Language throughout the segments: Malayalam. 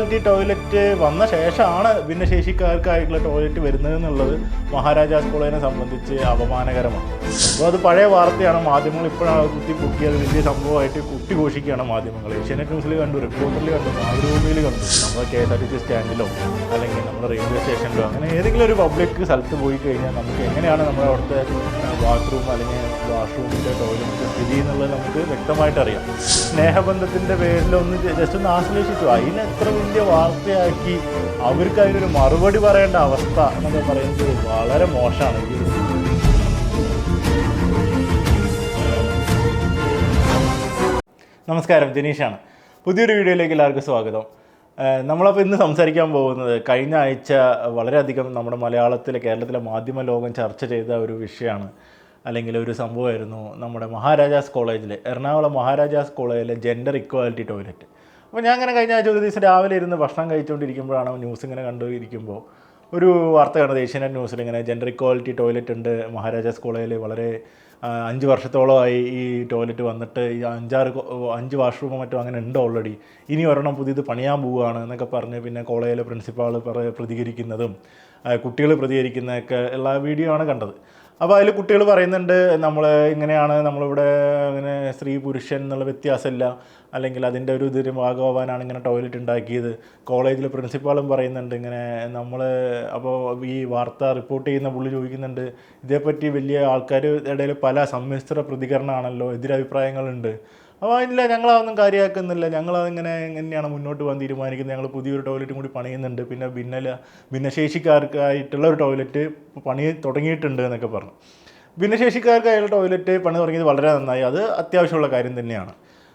ടോയ്ലറ്റ് വന്ന ശേഷമാണ് ഭിന്നശേഷിക്കാർക്കായിട്ടുള്ള ടോയ്ലറ്റ് വരുന്നത് എന്നുള്ളത് മഹാരാജാസ് കോളേജിനെ സംബന്ധിച്ച് അപമാനകരമാണ്. അപ്പോൾ അത് പഴയ വാർത്തയാണ്. മാധ്യമങ്ങൾ ഇപ്പോഴാണ് കുത്തി പൊക്കിയത് വലിയ സംഭവമായിട്ട് കുട്ടി ഘോഷിക്കുകയാണ് മാധ്യമങ്ങൾ. ഏഷ്യാനെറ്റ് ന്യൂസിൽ കണ്ടു റിപ്പോർട്ടറിൽ കണ്ടു മാതൃഭൂമിയിൽ കണ്ടു. നമ്മൾ K S R T C സ്റ്റാൻഡിലോ അല്ലെങ്കിൽ നമ്മുടെ റെയിൽവേ സ്റ്റേഷനിലോ അങ്ങനെ ഏതെങ്കിലും ഒരു പബ്ലിക് സ്ഥലത്ത് പോയി കഴിഞ്ഞാൽ നമുക്ക് എങ്ങനെയാണ് നമ്മുടെ അവിടുത്തെ ബാത്റൂം അല്ലെങ്കിൽ വാഷ്റൂമിന്റെ ടോയ്ലറ്റ് സ്ഥിതി എന്നുള്ളത് നമുക്ക് വ്യക്തമായിട്ട് അറിയാം. സ്നേഹബന്ധത്തിന്റെ പേരിലൊന്ന് ജസ്റ്റ് ഒന്ന് ആശ്ലേഷിച്ചു. അതിന് എത്ര വലിയ വാർത്തയാക്കി അവർക്ക് അതിനൊരു മറുപടി പറയേണ്ട അവസ്ഥ എന്നൊക്കെ പറയുന്നത് വളരെ മോശമാണ് നമസ്കാരം ജനീഷാണ്. പുതിയൊരു വീഡിയോയിലേക്ക് എല്ലാവർക്കും സ്വാഗതം. നമ്മളപ്പോൾ ഇന്ന് സംസാരിക്കാൻ പോകുന്നത് കഴിഞ്ഞ ആഴ്ച വളരെയധികം നമ്മുടെ മലയാളത്തിലെ കേരളത്തിലെ മാധ്യമ ലോകം ചർച്ച ചെയ്ത ഒരു വിഷയമാണ്. അല്ലെങ്കിൽ ഒരു സംഭവമായിരുന്നു നമ്മുടെ മഹാരാജാസ് കോളേജിലെ എറണാകുളം മഹാരാജാസ് കോളേജിലെ ജെൻഡർ ഇക്വാലിറ്റി ടോയ്ലറ്റ് അപ്പോൾ ഞാൻ അങ്ങനെ കഴിഞ്ഞ ആഴ്ച ഒരു ദിവസം രാവിലെ ഇരുന്ന് ഭക്ഷണം കഴിച്ചുകൊണ്ടിരിക്കുമ്പോഴാണ് ന്യൂസ് ഇങ്ങനെ കണ്ടുകൊണ്ടിരിക്കുമ്പോൾ ഒരു വാർത്ത കാണുന്നത് ഏഷ്യാനെറ്റ് ന്യൂസിൽ ഇങ്ങനെ ജെൻഡർ ഇക്വാലിറ്റി ടോയ്ലറ്റ് ഉണ്ട്. മഹാരാജാസ് കോളേജിൽ വളരെ അഞ്ച് വർഷത്തോളമായി ഈ ടോയ്ലറ്റ് വന്നിട്ട് ഈ അഞ്ചാറ് അഞ്ച് വാഷ്റൂമും മറ്റോ അങ്ങനെ ഉണ്ട് ഓൾറെഡി ഇനി ഒരെണ്ണം പുതിയത് പണിയാൻ പോവുകയാണ് എന്നൊക്കെ പറഞ്ഞ് പിന്നെ കോളേജിലെ പ്രിൻസിപ്പാൾ പ്രതികരിക്കുന്നതും കുട്ടികൾ പ്രതികരിക്കുന്നതൊക്കെ ഉള്ള വീഡിയോ ആണ് കണ്ടത്. അപ്പോൾ അതിൽ കുട്ടികൾ പറയുന്നുണ്ട് നമ്മൾ ഇങ്ങനെയാണ് നമ്മളിവിടെ അങ്ങനെ സ്ത്രീ പുരുഷൻ എന്നുള്ള വ്യത്യാസമില്ല. അല്ലെങ്കിൽ അതിന്റെ ഒരു ഇതിന് ഭാഗമാവാനാണ് ഇങ്ങനെ ടോയ്ലറ്റ് ഉണ്ടാക്കിയത്. കോളേജിൽ പ്രിൻസിപ്പാളും പറയുന്നുണ്ട് ഇങ്ങനെ നമ്മൾ അപ്പോൾ ഈ വാർത്ത റിപ്പോർട്ട് ചെയ്യുന്ന പുള്ളി ചോദിക്കുന്നുണ്ട് ഇതേപ്പറ്റി വലിയ ആൾക്കാർ ഇടയിൽ പല സമ്മിശ്ര പ്രതികരണമാണല്ലോ എതിരഭിപ്രായങ്ങളുണ്ട്. അപ്പോൾ ഇല്ല ഞങ്ങളതൊന്നും കാര്യമാക്കുന്നില്ല. ഞങ്ങളതിങ്ങനെ എങ്ങനെയാണ് മുന്നോട്ട് പോകാൻ തീരുമാനിക്കുന്നത്? ഞങ്ങൾ പുതിയൊരു ടോയ്ലറ്റും കൂടി പണിയുന്നുണ്ട്. പിന്നെ ഭിന്നല ഭിന്നശേഷിക്കാർക്കായിട്ടുള്ള ഒരു ടോയ്ലറ്റ് പണി തുടങ്ങിയിട്ടുണ്ട് എന്നൊക്കെ പറഞ്ഞു. ഭിന്നശേഷിക്കാർക്കായുള്ള ടോയ്ലറ്റ് പണി തുടങ്ങിയത് വളരെ നന്നായി. അത് അത്യാവശ്യമുള്ള കാര്യം തന്നെയാണ്.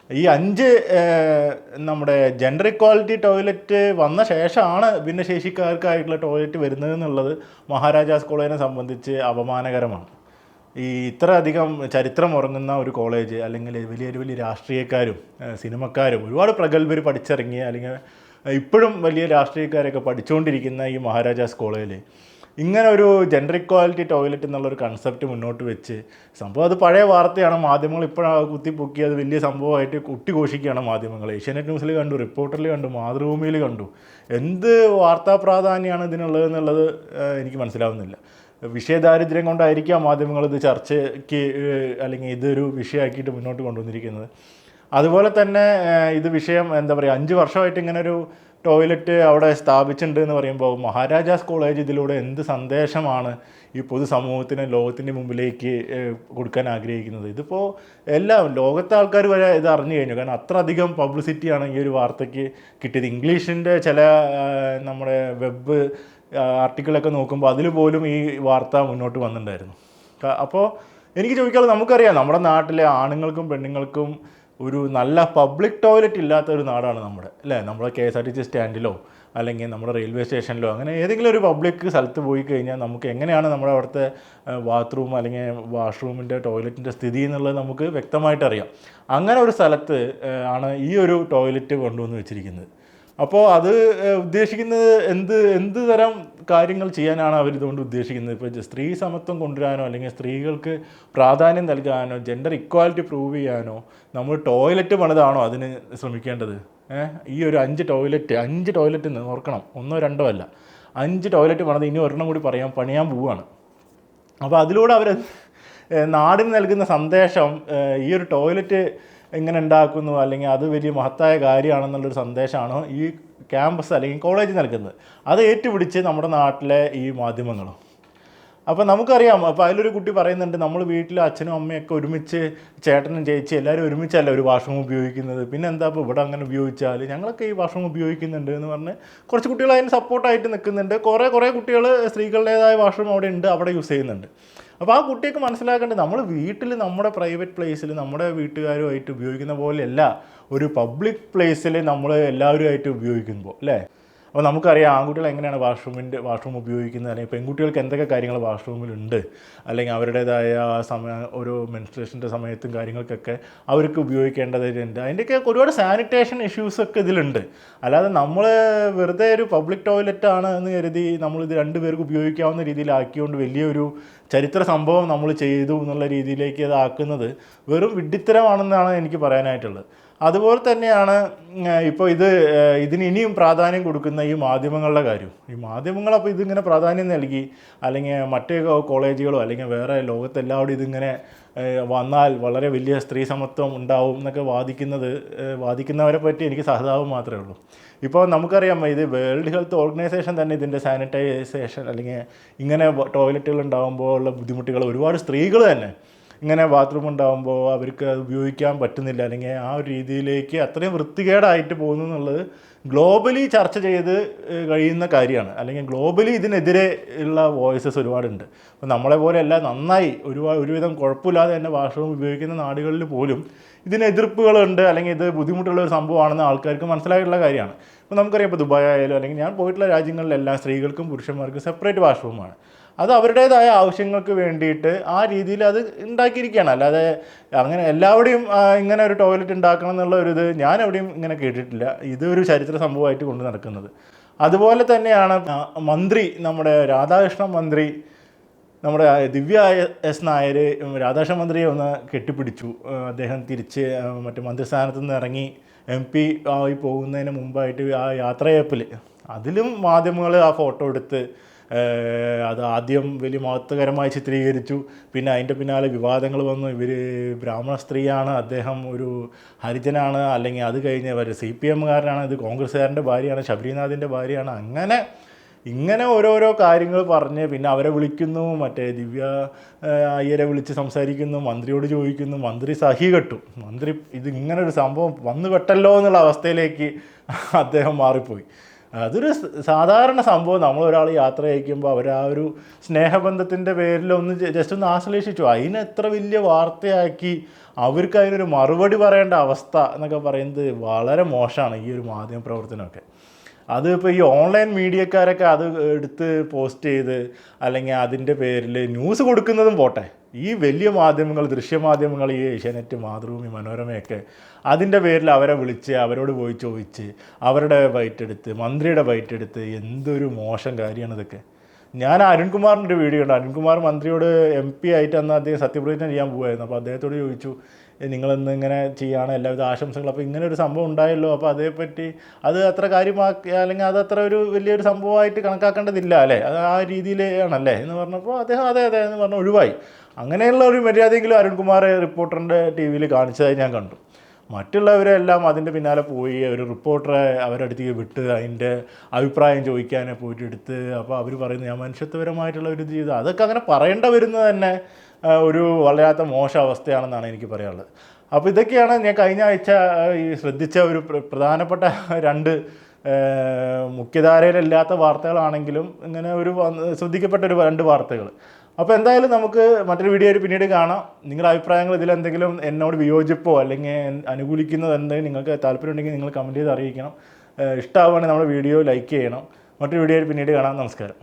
ഈ അഞ്ച് നമ്മുടെ ജെൻഡർ ഇക്വാലിറ്റി ടോയ്ലറ്റ് വന്ന ശേഷമാണ് ഭിന്നശേഷിക്കാർക്കായിട്ടുള്ള ടോയ്ലറ്റ് വരുന്നത് എന്നുള്ളത് മഹാരാജാസ് കോളേജിനെ സംബന്ധിച്ച് അപമാനകരമാണ്. ഈ ഇത്ര അധികം ചരിത്രം ഉറങ്ങുന്ന ഒരു കോളേജ് അല്ലെങ്കിൽ വലിയ വലിയ രാഷ്ട്രീയക്കാരും സിനിമക്കാരും ഒരുപാട് പ്രഗത്ഭർ പഠിച്ചിറങ്ങിയ അല്ലെങ്കിൽ ഇപ്പോഴും വലിയ രാഷ്ട്രീയക്കാരൊക്കെ പഠിച്ചുകൊണ്ടിരിക്കുന്ന ഈ മഹാരാജാസ് കോളേജിൽ ഇങ്ങനെ ഒരു ജെൻഡർ ഇക്വാലിറ്റി ടോയ്ലറ്റ് എന്നുള്ളൊരു കൺസെപ്റ്റ് മുന്നോട്ട് വെച്ച് സംഭവം അത് പഴയ വാർത്തയാണ്. മാധ്യമങ്ങൾ ഇപ്പോഴാണ് കുത്തിപ്പൊക്കി അത് വലിയ സംഭവമായിട്ട് കുട്ടിഘോഷിക്കുകയാണ് മാധ്യമങ്ങൾ. ഏഷ്യാനെറ്റ് ന്യൂസിൽ കണ്ടു റിപ്പോർട്ടറിൽ കണ്ടു മാതൃഭൂമിയിൽ കണ്ടു. എന്ത് വാർത്താ പ്രാധാന്യമാണ് ഇതിനുള്ളത് എന്നുള്ളത് എനിക്ക് മനസ്സിലാവുന്നില്ല. വിഷയദാരിദ്ര്യം കൊണ്ടായിരിക്കാം മാധ്യമങ്ങൾ ഇത് ചർച്ചയ്ക്ക് അല്ലെങ്കിൽ ഇതൊരു വിഷയമാക്കിയിട്ട് മുന്നോട്ട് കൊണ്ടുവന്നിരിക്കുന്നത്. അതുപോലെ തന്നെ ഇത് വിഷയം എന്താ പറയുക അഞ്ച് വർഷമായിട്ട് ഇങ്ങനെ ഒരു ടോയ്ലറ്റ് അവിടെ സ്ഥാപിച്ചിട്ടുണ്ട് എന്ന് പറയുമ്പോൾ മഹാരാജാസ് കോളേജ് ഇതിലൂടെ എന്ത് സന്ദേശമാണ് ഈ പൊതുസമൂഹത്തിന് ലോകത്തിന്റെ മുമ്പിലേക്ക് കൊടുക്കാൻ ആഗ്രഹിക്കുന്നത്? ഇതിപ്പോൾ എല്ലാം ലോകത്തെ ആൾക്കാർ വരെ ഇത് അറിഞ്ഞു കഴിഞ്ഞു. കാരണം അത്ര അധികം പബ്ലിസിറ്റിയാണ് ഈ ഒരു വാർത്തയ്ക്ക് കിട്ടിയത്. ഇംഗ്ലീഷിന്റെ ചില നമ്മുടെ വെബ് ആർട്ടിക്കിളൊക്കെ നോക്കുമ്പോൾ അതിൽ പോലും ഈ വാർത്ത മുന്നോട്ട് വന്നിട്ടുണ്ടായിരുന്നു. അപ്പോൾ എനിക്ക് ചോദിക്കാതെ നമുക്കറിയാം നമ്മുടെ നാട്ടിലെ ആണുങ്ങൾക്കും പെണ്ണുങ്ങൾക്കും ഒരു നല്ല പബ്ലിക് ടോയ്ലറ്റ് ഇല്ലാത്ത ഒരു നാടാണ് നമ്മുടെ അല്ലേ? നമ്മുടെ K S R T C സ്റ്റാൻഡിലോ അല്ലെങ്കിൽ നമ്മുടെ റെയിൽവേ സ്റ്റേഷനിലോ അങ്ങനെ ഏതെങ്കിലും ഒരു പബ്ലിക് സ്ഥലത്ത് പോയി കഴിഞ്ഞാൽ നമുക്ക് എങ്ങനെയാണ് നമ്മുടെ അവിടുത്തെ ബാത്റൂം അല്ലെങ്കിൽ വാഷ്റൂമിന്റെ ടോയ്ലറ്റിന്റെ സ്ഥിതി എന്നുള്ളത് നമുക്ക് വ്യക്തമായിട്ട് അറിയാം. അങ്ങനെ ഒരു സ്ഥലത്ത് ആണ് ഈ ഒരു ടോയ്ലറ്റ് കൊണ്ടുവന്ന് വെച്ചിരിക്കുന്നത്. അപ്പോൾ അത് ഉദ്ദേശിക്കുന്നത് എന്ത് എന്ത് തരം കാര്യങ്ങൾ ചെയ്യാനാണ് അവർ ഇതുകൊണ്ട് ഉദ്ദേശിക്കുന്നത്? ഇപ്പോൾ സ്ത്രീ സമത്വം കൊണ്ടുവരാനോ അല്ലെങ്കിൽ സ്ത്രീകൾക്ക് പ്രാധാന്യം നൽകാനോ ജെൻഡർ ഇക്വാലിറ്റി പ്രൂവ് ചെയ്യാനോ നമ്മൾ ടോയ്ലറ്റ് പണിതാണോ അതിന് ശ്രമിക്കേണ്ടത്? ഈ ഒരു അഞ്ച് ടോയ്ലറ്റ് അഞ്ച് ടോയ്ലറ്റ് ഓർക്കണം. ഒന്നോ രണ്ടോ അല്ല. അഞ്ച് ടോയ്ലറ്റ് പണിത് ഇനി ഒരെണ്ണം കൂടി പറയാൻ പണിയാൻ പോവുകയാണ് അപ്പോൾ അതിലൂടെ അവർ നാടിന് നൽകുന്ന സന്ദേശം ഈ ഒരു ടോയ്ലറ്റ് എങ്ങനെ ഉണ്ടാക്കുന്നു അല്ലെങ്കിൽ അത് വലിയ മഹത്തായ കാര്യമാണെന്നുള്ളൊരു സന്ദേശമാണ് ഈ ക്യാമ്പസ് അല്ലെങ്കിൽ കോളേജ് നൽകുന്നത്? അത് ഏറ്റുപിടിച്ച് നമ്മുടെ നാട്ടിലെ ഈ മാധ്യമങ്ങളും? അപ്പോൾ നമുക്കറിയാം അപ്പോൾ അതിലൊരു കുട്ടി പറയുന്നുണ്ട് നമ്മൾ വീട്ടിൽ അച്ഛനും അമ്മയൊക്കെ ഒരുമിച്ച് ചേട്ടനും ചേച്ചി എല്ലാവരും ഒരുമിച്ചല്ല ഒരു വാഷ്റൂം ഉപയോഗിക്കുന്നത്? പിന്നെ എന്താ ഇപ്പോൾ ഇവിടെ അങ്ങനെ ഉപയോഗിച്ചാൽ ഞങ്ങളൊക്കെ ഈ വാഷ്റൂം ഉപയോഗിക്കുന്നുണ്ട് എന്ന് പറഞ്ഞ് കുറച്ച് കുട്ടികൾ അതിന് സപ്പോർട്ടായിട്ട് നിൽക്കുന്നുണ്ട്. കുറേ കുറേ കുട്ടികൾ സ്ത്രീകളുടേതായ വാഷ്റൂം അവിടെ ഉണ്ട് അവിടെ യൂസ് ചെയ്യുന്നുണ്ട്. അപ്പോൾ ആ കുട്ടിയൊക്കെ മനസ്സിലാക്കേണ്ടത് നമ്മൾ വീട്ടിൽ നമ്മുടെ പ്രൈവറ്റ് പ്ലേസിൽ നമ്മുടെ വീട്ടുകാരുമായിട്ട് ഉപയോഗിക്കുന്ന പോലെയല്ല ഒരു പബ്ലിക് പ്ലേസിൽ നമ്മൾ എല്ലാവരുമായിട്ട് ഉപയോഗിക്കുമ്പോൾ അല്ലേ? അപ്പോൾ നമുക്കറിയാം ആൺകുട്ടികൾ എങ്ങനെയാണ് വാഷ്റൂമിന്റെ വാഷ്റൂം ഉപയോഗിക്കുന്നത്? അല്ലെങ്കിൽ പെൺകുട്ടികൾക്ക് എന്തൊക്കെ കാര്യങ്ങൾ വാഷ്റൂമിലുണ്ട്? അല്ലെങ്കിൽ അവരുടേതായ സമയ ഓരോ മെൻസ്ട്രേഷന്റെ സമയത്തും കാര്യങ്ങൾക്കൊക്കെ അവർക്ക് ഉപയോഗിക്കേണ്ടതുണ്ട് അതിന്റെയൊക്കെ ഒരുപാട് സാനിറ്റേഷൻ ഇഷ്യൂസൊക്കെ ഇതിലുണ്ട്. അല്ലാതെ നമ്മൾ വെറുതെ ഒരു പബ്ലിക് ടോയ്ലറ്റ് ആണ് എന്ന് കരുതി നമ്മളിത് രണ്ട് പേർക്ക് ഉപയോഗിക്കാവുന്ന രീതിയിലാക്കിയോണ്ട് വലിയൊരു ചരിത്ര സംഭവം നമ്മൾ ചെയ്തു എന്നുള്ള രീതിയിലേക്ക് അത് ആക്കുന്നത് വെറും വിഡ്ഢിത്തരമാണെന്നാണ് എനിക്ക് പറയാനായിട്ടുള്ളത്. അതുപോലെ തന്നെയാണ് ഇപ്പോൾ ഇത് ഇതിന് ഇനിയും പ്രാധാന്യം കൊടുക്കുന്ന ഈ മാധ്യമങ്ങളുടെ കാര്യം. ഈ മാധ്യമങ്ങൾ അപ്പോൾ ഇതിങ്ങനെ പ്രാധാന്യം നൽകി അല്ലെങ്കിൽ മറ്റേ കോളേജുകളോ അല്ലെങ്കിൽ വേറെ ലോകത്തെല്ലാവരും ഇതിങ്ങനെ വന്നാൽ വളരെ വലിയ സ്ത്രീ സമത്വം ഉണ്ടാവും എന്നൊക്കെ വാദിക്കുന്നത് വാദിക്കുന്നവരെ പറ്റി എനിക്ക് സഹതാപം മാത്രമേ ഉള്ളൂ. ഇപ്പോൾ നമുക്കറിയാം ഇത് വേൾഡ് ഹെൽത്ത് ഓർഗനൈസേഷൻ തന്നെ ഇതിന്റെ സാനിറ്റൈസേഷൻ അല്ലെങ്കിൽ ഇങ്ങനെ ടോയ്ലറ്റുകൾ ഉണ്ടാകുമ്പോൾ ഉള്ള ബുദ്ധിമുട്ടുകൾ ഒരുപാട് സ്ത്രീകൾ തന്നെ. ഇങ്ങനെ ബാത്റൂം ഉണ്ടാകുമ്പോൾ അവർക്ക് അത് ഉപയോഗിക്കാൻ പറ്റുന്നില്ല. അല്ലെങ്കിൽ ആ ഒരു രീതിയിലേക്ക് അത്രയും വൃത്തികേടായിട്ട് പോകുന്നു എന്നുള്ളത് ഗ്ലോബലി ചർച്ച ചെയ്ത് കഴിയുന്ന കാര്യമാണ്. അല്ലെങ്കിൽ ഗ്ലോബലി ഇതിനെതിരെ ഉള്ള വോയിസസ് ഒരുപാടുണ്ട്. അപ്പോൾ നമ്മളെ പോലെ അല്ല നന്നായി ഒരുപാട് ഒരുവിധം കുഴപ്പമില്ലാതെ തന്നെ വാഷ്റൂം ഉപയോഗിക്കുന്ന നാടുകളിൽ പോലും ഇതിന് എതിർപ്പുകളുണ്ട്. അല്ലെങ്കിൽ ഇത് ബുദ്ധിമുട്ടുള്ള ഒരു സംഭവമാണെന്ന് ആൾക്കാർക്ക് മനസ്സിലായിട്ടുള്ള കാര്യമാണ്. ഇപ്പോൾ നമുക്കറിയാം ഇപ്പോൾ ദുബായ് ആയാലും അല്ലെങ്കിൽ ഞാൻ പോയിട്ടുള്ള രാജ്യങ്ങളിലെല്ലാം സ്ത്രീകൾക്കും പുരുഷന്മാർക്കും സെപ്പറേറ്റ് വാഷ്റൂമാണ് അത് അവരുടേതായ ആവശ്യങ്ങൾക്ക് വേണ്ടിയിട്ട് ആ രീതിയിൽ അത് ഉണ്ടാക്കിയിരിക്കുകയാണ്. അല്ലാതെ അങ്ങനെ എല്ലാവരുടെയും ഇങ്ങനെ ഒരു ടോയ്ലറ്റ് ഉണ്ടാക്കണം എന്നുള്ള ഒരു ഇത് ഞാൻ എവിടെയും ഇങ്ങനെ കേട്ടിട്ടില്ല. ഇതൊരു ചരിത്ര സംഭവമായിട്ട് കൊണ്ട് നടക്കുന്നത്. അതുപോലെ തന്നെയാണ് മന്ത്രി നമ്മുടെ രാധാകൃഷ്ണൻ മന്ത്രി നമ്മുടെ ദിവ്യ എസ് നായർ രാധാകൃഷ്ണൻ മന്ത്രിയെ ഒന്ന് കെട്ടിപ്പിടിച്ചു. അദ്ദേഹം തിരിച്ച് മറ്റേ മന്ത്രിസ്ഥാനത്ത് നിന്ന് ഇറങ്ങി എം പി ആയി പോകുന്നതിന് മുമ്പായിട്ട് ആ യാത്രയപ്പിൽ അതിലും മാധ്യമങ്ങൾ ആ ഫോട്ടോ എടുത്ത് അത് ആദ്യം വലിയ മഹത്വകരമായി ചിത്രീകരിച്ചു. പിന്നെ അതിന്റെ പിന്നാലെ വിവാദങ്ങൾ വന്നു. ഇവർ ബ്രാഹ്മണ സ്ത്രീയാണ് അദ്ദേഹം ഒരു ഹരിജനാണ് അല്ലെങ്കിൽ അത് കഴിഞ്ഞ് അവർ സി പി എമ്മുകാരനാണ് ഇത് കോൺഗ്രസ്സുകാരന്റെ ഭാര്യയാണ് ശബരിനാഥിന്റെ ഭാര്യയാണ്. അങ്ങനെ ഇങ്ങനെ ഓരോരോ കാര്യങ്ങൾ പറഞ്ഞ് പിന്നെ അവരെ വിളിക്കുന്നു മറ്റേ ദിവ്യ അയ്യരെ വിളിച്ച് സംസാരിക്കുന്നു മന്ത്രിയോട് ചോദിക്കുന്നു മന്ത്രി സഹി കെട്ടു. മന്ത്രി ഇത് ഇങ്ങനെ ഒരു സംഭവം വന്നു കെട്ടല്ലോ എന്നുള്ള അവസ്ഥയിലേക്ക് അദ്ദേഹം മാറിപ്പോയി. അതൊരു സാധാരണ സംഭവം. ഒരാൾ യാത്ര അയക്കുമ്പോൾ അവർ ആ ഒരു സ്നേഹബന്ധത്തിന്റെ പേരിൽ ഒന്ന് ജസ്റ്റ് ഒന്ന് ആശ്ലേഷിച്ചു. അതിനെ എത്ര വലിയ വാർത്തയാക്കി അവർക്ക് അതിനൊരു മറുപടി പറയേണ്ട അവസ്ഥ എന്നൊക്കെ പറയുന്നത് വളരെ മോശമാണ് ഈ ഒരു മാധ്യമ പ്രവർത്തനമൊക്കെ. അത് ഇപ്പോൾ ഈ ഓൺലൈൻ മീഡിയക്കാരൊക്കെ അത് എടുത്ത് പോസ്റ്റ് ചെയ്ത് അല്ലെങ്കിൽ അതിന്റെ പേരിൽ ന്യൂസ് കൊടുക്കുന്നതും പോട്ടെ. ഈ വലിയ മാധ്യമങ്ങൾ ദൃശ്യമാധ്യമങ്ങൾ ഈ ഏഷ്യാനെറ്റ് മാതൃഭൂമി മനോരമയൊക്കെ അതിന്റെ പേരിൽ അവരെ വിളിച്ച് അവരോട് പോയി ചോദിച്ച് അവരുടെ ബൈറ്റ് എടുത്ത് മന്ത്രിയുടെ ബൈറ്റ് എടുത്ത് എന്തൊരു മോശം കാര്യമാണ് ഇതൊക്കെ. ഞാൻ അരുൺകുമാറിന്റെ വീഡിയോ ഉണ്ട് അരുൺകുമാർ മന്ത്രിയോട് എം പി ആയിട്ട് അന്ന് അദ്ദേഹം സത്യപ്രതിജ്ഞ ചെയ്യാൻ പോകുമായിരുന്നു അപ്പോൾ അദ്ദേഹത്തോട് ചോദിച്ചു നിങ്ങളെന്ന് ഇങ്ങനെ ചെയ്യാണ് എല്ലാവിധ ആശംസകളും. അപ്പോൾ ഇങ്ങനെ ഒരു സംഭവം ഉണ്ടായല്ലോ. അപ്പോൾ അതേപ്പറ്റി അത് അത്ര കാര്യമാക്കി അല്ലെങ്കിൽ അത് അത്ര ഒരു വലിയൊരു സംഭവമായിട്ട് കണക്കാക്കേണ്ടതില്ല അല്ലേ? അത് ആ രീതിയിലാണല്ലേ? എന്ന് പറഞ്ഞപ്പോൾ അദ്ദേഹം അതെ അതെ എന്ന് പറഞ്ഞ് ഒഴിവായി. അങ്ങനെയുള്ള ഒരു മര്യാദയെങ്കിലും അരുൺകുമാർ റിപ്പോർട്ടറിന്റെ ടി വിയിൽ കാണിച്ചതായി ഞാൻ കണ്ടു. മറ്റുള്ളവരെല്ലാം അതിന്റെ പിന്നാലെ പോയി ഒരു റിപ്പോർട്ടറെ അവരടുത്തേക്ക് വിട്ട് അതിന്റെ അഭിപ്രായം ചോദിക്കാനെ പോയിട്ട് എടുത്ത് അപ്പോൾ അവർ പറയുന്നത് ഞാൻ മനുഷ്യത്വപരമായിട്ടുള്ള ഒരു ജീവിതം അതൊക്കെ അങ്ങനെ പറയേണ്ട വരുന്നത് തന്നെ ഒരു വല്ലാത്ത മോശം അവസ്ഥയാണെന്നാണ് എനിക്ക് പറയാനുള്ളത്. അപ്പോൾ ഇതൊക്കെയാണ് ഞാൻ കഴിഞ്ഞ ആഴ്ച ഈ ശ്രദ്ധിച്ച ഒരു പ്രധാനപ്പെട്ട രണ്ട് മുഖ്യധാരയിലില്ലാത്ത വാർത്തകളാണെങ്കിലും ഇങ്ങനെ ഒരു ശ്രദ്ധിക്കപ്പെട്ട ഒരു രണ്ട് വാർത്തകൾ അപ്പോൾ എന്തായാലും നമുക്ക് മറ്റൊരു വീഡിയോയിൽ പിന്നീട് കാണാം. നിങ്ങളുടെ അഭിപ്രായങ്ങൾ ഇതിലെന്തെങ്കിലും എന്നോട് വിയോജിപ്പോ അല്ലെങ്കിൽ അനുകൂലിക്കുന്നത് എന്തെങ്കിലും നിങ്ങൾക്ക് താല്പര്യം ഉണ്ടെങ്കിൽ നിങ്ങൾ കമന്റ് ചെയ്ത് അറിയിക്കണം. ഇഷ്ടമാവുകയാണെങ്കിൽ നമ്മുടെ വീഡിയോ ലൈക്ക് ചെയ്യണം. മറ്റൊരു വീഡിയോയിൽ പിന്നീട് കാണാം. നമസ്കാരം.